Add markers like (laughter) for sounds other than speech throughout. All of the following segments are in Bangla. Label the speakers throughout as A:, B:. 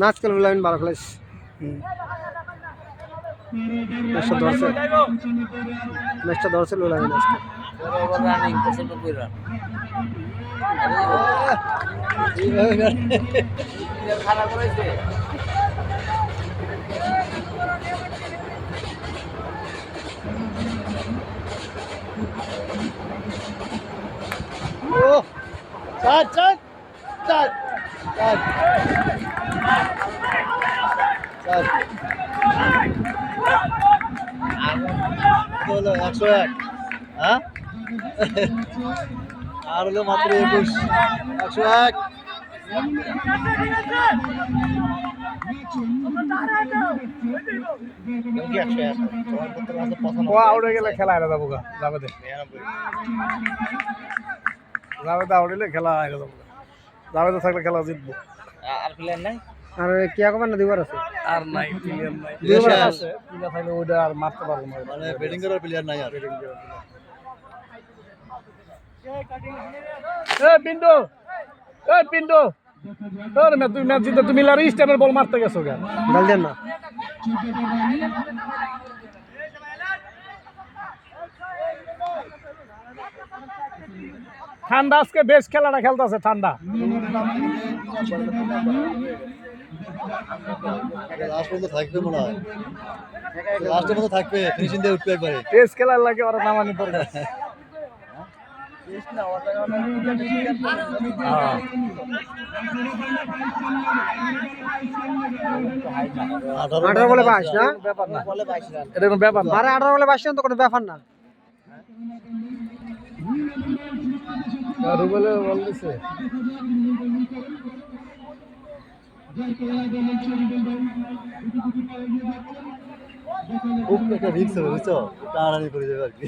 A: নাচ খেলবে লাইন বারো খেলাইস ম্যাচটা ধরছে। ম্যাচটা ধরছে লাইন আজকে।
B: রানিং পঁচানব্বই রান খারাপ করেছে
A: চার চার চার চার চার হলো একশো এক হ্যাঁ আর হলো মাত্র একুশ। একশো এক।
C: আউটে গেলে খেলা হেরে যাব যাবে দে। যাবে তো আউট খেলা হেরে যাব যাবে তো থাকলে খেলা জিতবো।
B: আর প্লেয়ার নাই?
A: আর কি একবার না দুবার আছে?
C: আর নাই প্লেয়ার নাই।
A: দুইবার
C: দুইবার
A: আছে।
C: থাকলে আর মারতে পারব না।
A: মানে ব্যাটিং করার প্লেয়ার নাই আর।
C: এ পিন্টু। এ পিন্টু। তোর মে তুই ম্যাচ জিতে তুমি লারি স্ট্যান্ডার বল মারতে গেছো গা
A: বল দেন না।
C: ঠান্ডা আজকে বেশ খেলাটা খেলতেছে ঠান্ডা।
A: লাস্ট থাকবে মনে হয়। লাস্টের মতো থাকবে ফিনিশিং দিয়ে উঠবে একবারে।
C: টেস্ট খেলার লাগে ওরা নামানি দরকার। (laughs)
A: আঠারো বলে বাইশ না?
C: এটা কোনো ব্যাপার না।
A: আরে আঠারো বলে বাইশ তো কোনো ব্যাপার না।
C: রুবেলে বল দিছে।
A: খুব একটা রিক্স হবে বুঝছ? টানাটানি করে দেবে আর কি।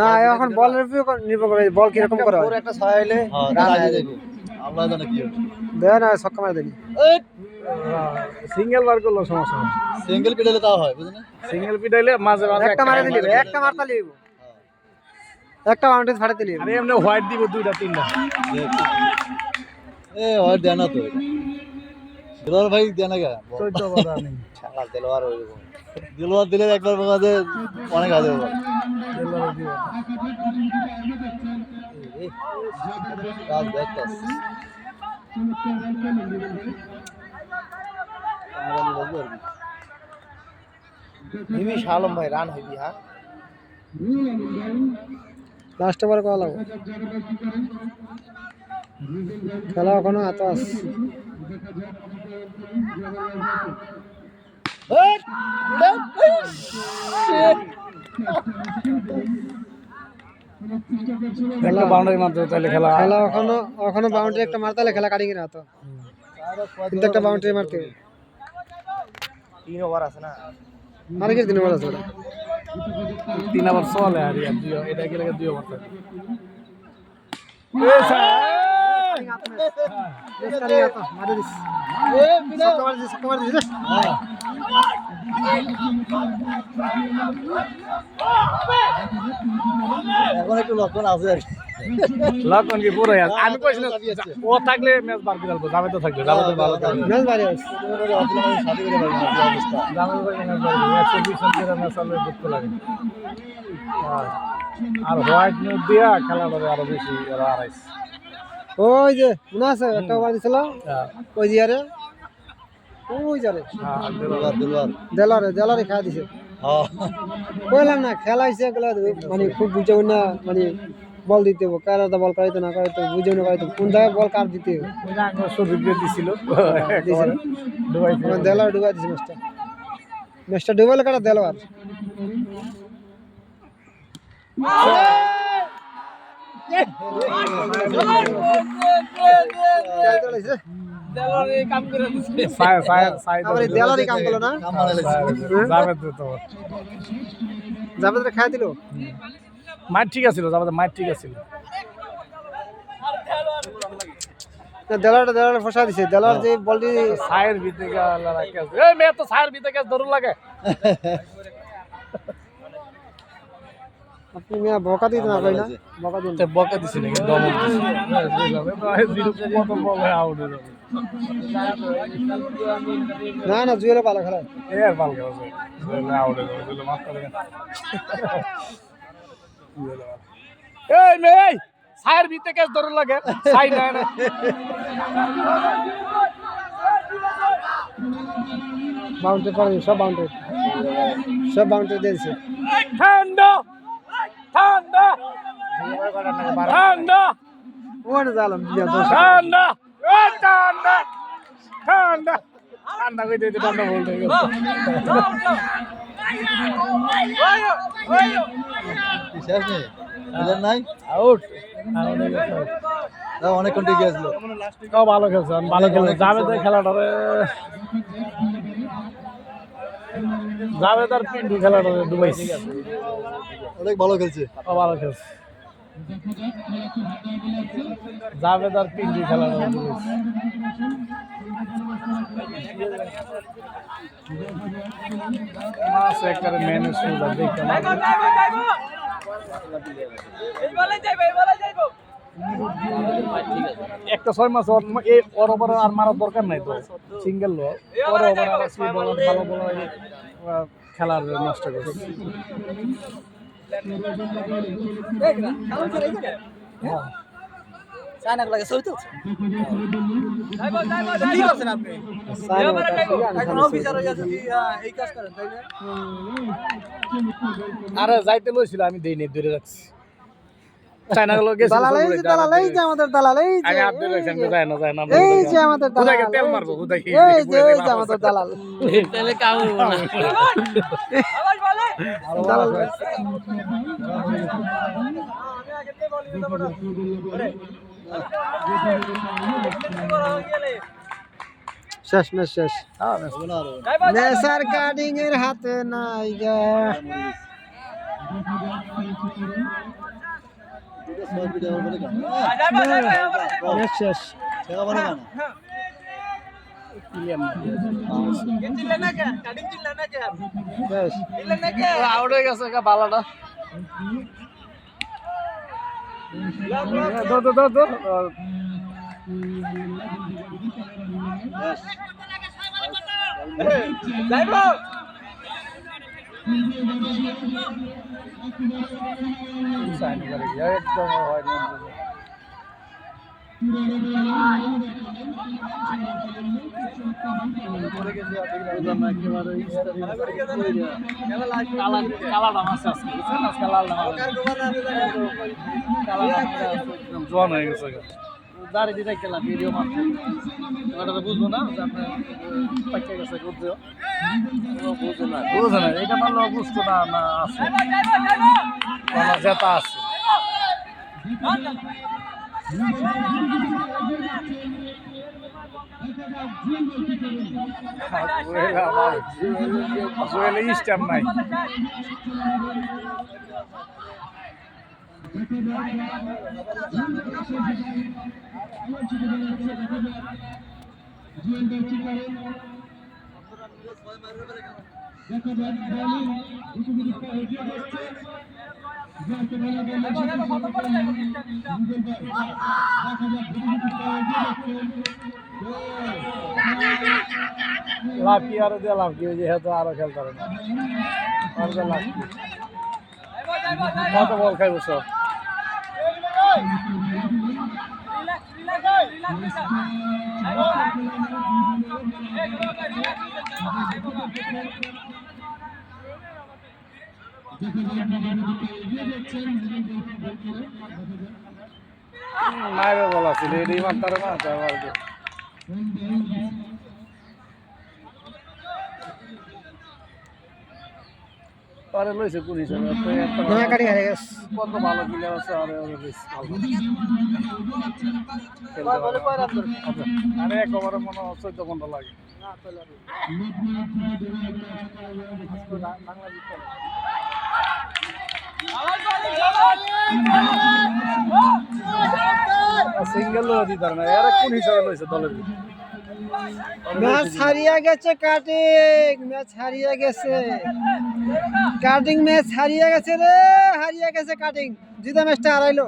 A: না এখন বল রিভিউ নির্ভর করে বল কীরকম করা হয়?
B: একটা ছয় হইলে
A: হ্যাঁ
B: রান হয়ে
A: দেখো আল্লাহ জানে কি হবে। দেয় না ছক্কা মারে দেনি।
C: সিঙ্গেল বার করল সমস্যা
A: সিঙ্গেল তাও হয় বুঝলে?
C: সিঙ্গেল পিটাইলে মাঝে মাঝে
A: একটা মারে দিলি একটা মারতা লিব একটা
C: আরে এমনি হোয়াইট দিব দুইটা তিনটা।
A: এ হয় দেয় না তো। দিলওয়ার ভাই দেয় না গা।
C: চোদ্দ বাজা নেই
B: শালা দেলোয়ার
A: দিলওয়ার দিলে একবার বাজে অনেক
C: দেলোয়ার
B: শালম ভাই রান হইবি হ্যাঁ?
A: লাস্ট ওভার কল লাগবে। খেলা এখনও এত আস
C: একটা বাউন্ডারি মাত্র তাহলে খেলা।
A: খেলা এখনও এখনও বাউন্ডারি একটা মারতে হলে খেলা কাটি কিনা তো। কিন্তু একটা বাউন্ডারি মারতে।
B: তিন ওভার আছে না?
A: আর কি দিন বলা ওটা?
C: তিন আবার চলে আর এটা গেলে দুই ওভার থাকে
A: মারে দিস ছক্কা মারে দিস ছক্কা মারে দিস রে। এখন একটু লক্ষণ আছে? আর
C: লক্ষণ কি পুরো আমি কইছিলাম ও থাকলে ম্যাচ বার করে দেবো যাবে তো থাকবে যাবে তো ভালো থাকবে
A: ম্যাচ বাড়ি সাথে করে বাড়ি অবস্থা
C: যাবে তো ম্যাচ বার করবে রান ম্যাচ হলে দুঃখ লাগে আর- হোয়াইট নিউজ দিয়া খেলাটা আরও বেশি আরও
A: ওই যে মনে আছে? একটা ওভার দিছিল
C: হ্যাঁ।
A: ওই জিয়ারে ওই যারে
C: হ্যাঁ
A: দিলওয়ারে দিলওয়ারে খাওয়া দিছে। কইলাম না খেলা হয়েছে এগুলো মানে খুব বুঝে না মানে বল দিতে হবে কার বল করাইতো না করাইতো বুঝে না করাইতো কোন জায়গায় বল কার দিতে হবে
C: দিয়ে দিছিল একেবারে ডুবাই
A: দিছে ম্যাচটা ম্যাচটা ডুবাইলে কাটা দেলোয়ার জাবেদরে খাই দিল?
C: মাঠ ঠিক আছিল যাবে মাঠ ঠিক আছিল।
A: না দেলোয়ারটা দেলোয়ার ফসা দিছে। দেলোয়ার যে বলটি
C: সায়ের ভিতরে গেল ক্যাচ এই মেয়ে তো সায়ের ভিতরে ক্যাচ ধরুন লাগে।
A: আপনি মিয়া বকা দিতে না কই না? বকা দিন।
C: তে বকা দিছি নাকি? দমক দিছি। হয়ে
A: না না জুয়েলে ভালো খেলা।
C: এ আর আউট হয়ে দিলে করে এই সায়ের ক্যাচ ধরুন লাগে। সাই না। না
A: বাউন্ডারি সব বাউন্ডারি সব বাউন্ডারি দিয়েছে
C: ঠান্ডা! ঠান্ডা
A: জালাম দিয়া
C: ঠান্ডা ঠান্ডা ঠান্ডা ঠান্ডা কই দিতে ঠান্ডা বলতে
B: শেষ নেই বুঝলেন নাই
C: আউট
B: অনেক কন্টি গিয়েছিল
C: তাও ভালো খেলছে ভালো খেলছে জাভেদ খেলাটারে জাভেদ আর পিন্টু খেলাটারে ডুবাইছে।
B: অনেক ভালো খেলছে।
C: ভালো খেলছে। জাভেদ আর মাস একবারে দেখতে একটা ছয় মাস এই ওর আর মারার দরকার নাই তো। সিঙ্গেল লো। ওর ভালো বলার খেলার নষ্ট করছে। হ্যাঁ। আরে যাইতে লইছিল আমি দেই নি দূরে রাখছি। চায়না গুলো গেছে
A: দালাল এই যে আমাদের দালাল এই যে
C: তো না না
A: এই যে আমাদের দালাল
C: তেল মারবো
A: এই যে এই যে আমাদের দালাল। দালাল শেষ ম্যাচ শেষ নেসার কার্ডিং এর হাতে নাই গা ম্যাচ শেষ শেষ
C: আউট হয়ে গেছে বালাটা একদম হয় জোয়ান হয়ে গেছে দাঁড়ি দিতে খেলা ভিডিও মারতে এবার তো বুঝব না যে আপনার পাইকে গেছে বুঝছ বুঝো না বুঝো না। এটা মারলে বুঝতো না না আছে। কোনো জেতা আছে। জুয়েলে স্ট্যাম্প নাই লাভ কি আরও দিয়ে লাভ কি যেহেতু আরও খেলতে পারে না। আর লাভ কি কত বল খাইব সব? মায়ের বলা ছিল এটাই মারতারে না তাই আর লইছে কোন হিসাবে তো
A: কাটি হারে গেছে।
C: কত ভালো প্লেয়ার আছে আর ওরা বেশ। আরে এক ওভারে মনে হয় চোদ্দ ঘণ্টা লাগে। সিঙ্গেল দিতে পারে না। এরা কোন হিসাবে লইছে দলের
A: ম্যাচ হারিয়ে গেছে কাটিং ম্যাচ হারিয়ে গেছে। কাটিং ম্যাচ হারিয়ে গেছে রে হারিয়ে গেছে কাটিং। জিতে ম্যাচটা হারাইলো।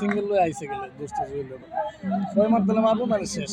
C: সিঙ্গেল লই আইসে গেলে দোস্ত জুয়েল। ছয় মার দিলে মারবো মানে শেষ।